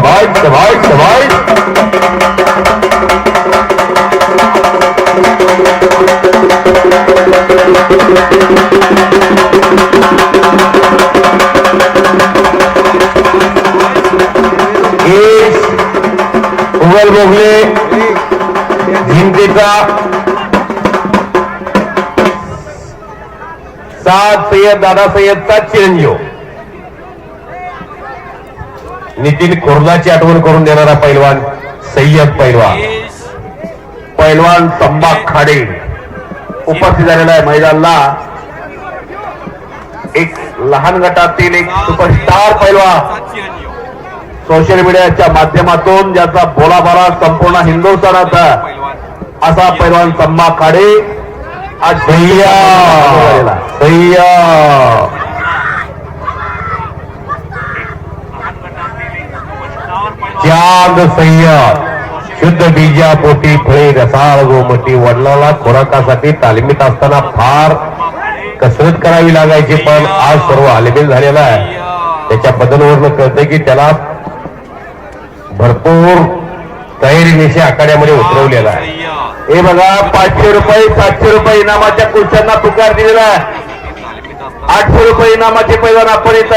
survive, survive, survive. एस उगल बोगले झिंकेचा. सात सय्यद दादा सय्यदचा चिरंजीव. नितीन खुर्दाची आठवण करून देणारा पैलवान सय्यद पैलवान. पैलवान तंबाख खाडे. उपस्थित झालेला आहे मैदानला. एक लहान गटातील एक सुपरस्टार पैलवान. सोशल मीडियाच्या माध्यमातून ज्याचा बोलाबाला संपूर्ण हिंदुस्थानात असा पैलवान तंबा खाडे आज सह्या सह्या त्याग सह्य शुद्ध बीजा पोटी फळे रसाळ गोमटी वडिलाला खोराकासाठी तालमीत असताना फार कसरत करावी लागायची पण आज सर्व आलेबेल झालेला आहे. त्याच्या बदलवरनं कळतंय की त्याला भरपूर तयारीनिशी आखाड्यामध्ये उतरवलेला आहे. हे बघा पाचशे रुपये सातशे रुपये इनामाच्या कुशांना पुकार दिलेला आहे. आठशे रुपये इनामाचे पैदान आपण येत